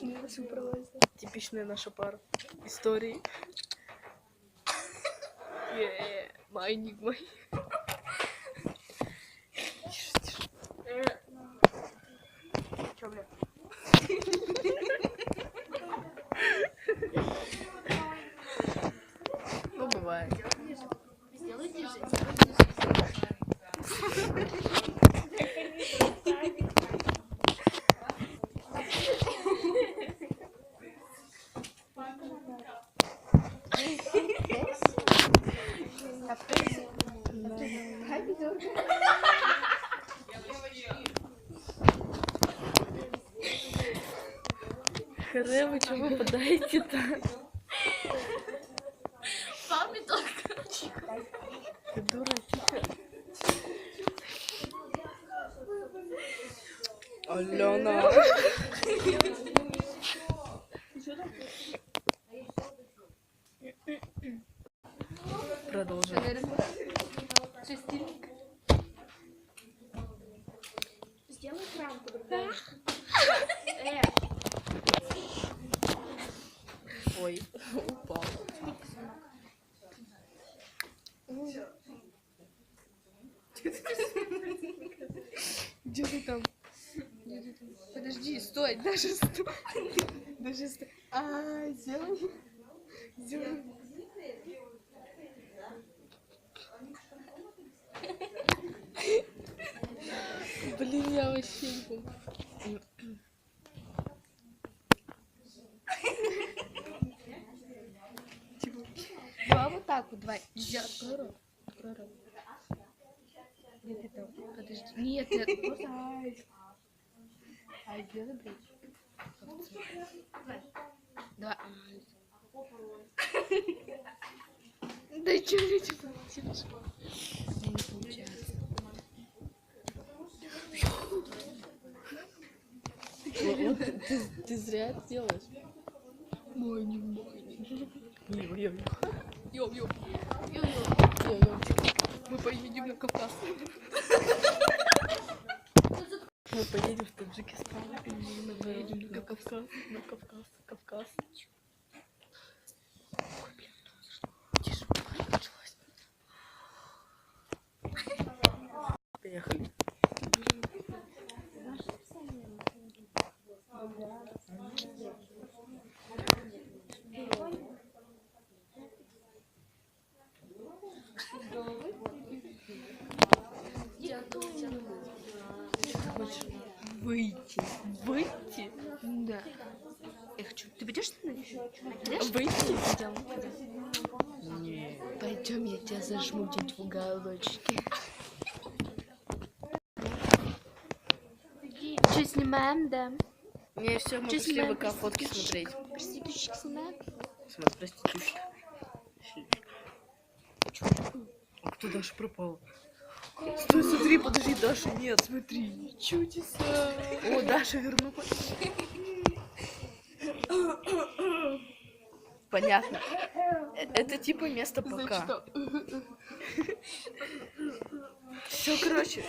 страшно. Типичная наша пара. Истории. Yeah, my. Харе, вы чего выпадаете-то? Папе только. Ты дура, тихо. Алена. Продолжим. Шестильник. Ой, упал. Где ты там? Подожди, стой, даже стой. Даже стой. А, сделай. Сделай. Блин, я вообще не помню. Так вот, давай. Я открой рот. Открой рот. Где ты там? Подожди. Нет, просто... Ай. Ай, сделай брить. Давай. Да чё ли ты получилось? Не получается. Ты, зря это делаешь. Мой не мой. Йо-йо. Йо-йо. Йо-йо. Мы поедем на Кавказ. Мы поедем в Таджикистан. Мы поедем на Кавказ. На Кавказ. Кавказ. Выйти? Выйти? Да. Я хочу. Ты пойдешь со мной? Пойдешь? Выйти? Пойдем, пойдем. Нет. Пойдем, я тебя зажму где-нибудь в уголочке. Что, снимаем, да? Не, все, мы Чё пошли снимаем? ВК фотки смотреть. Проституточек снимаем? Смотри, проститутка. А кто Даша пропала? Стой, смотри, подожди, Даша, нет, смотри. Чудеса. О, Даша вернулась. Понятно. Это типа место пока. Все, короче,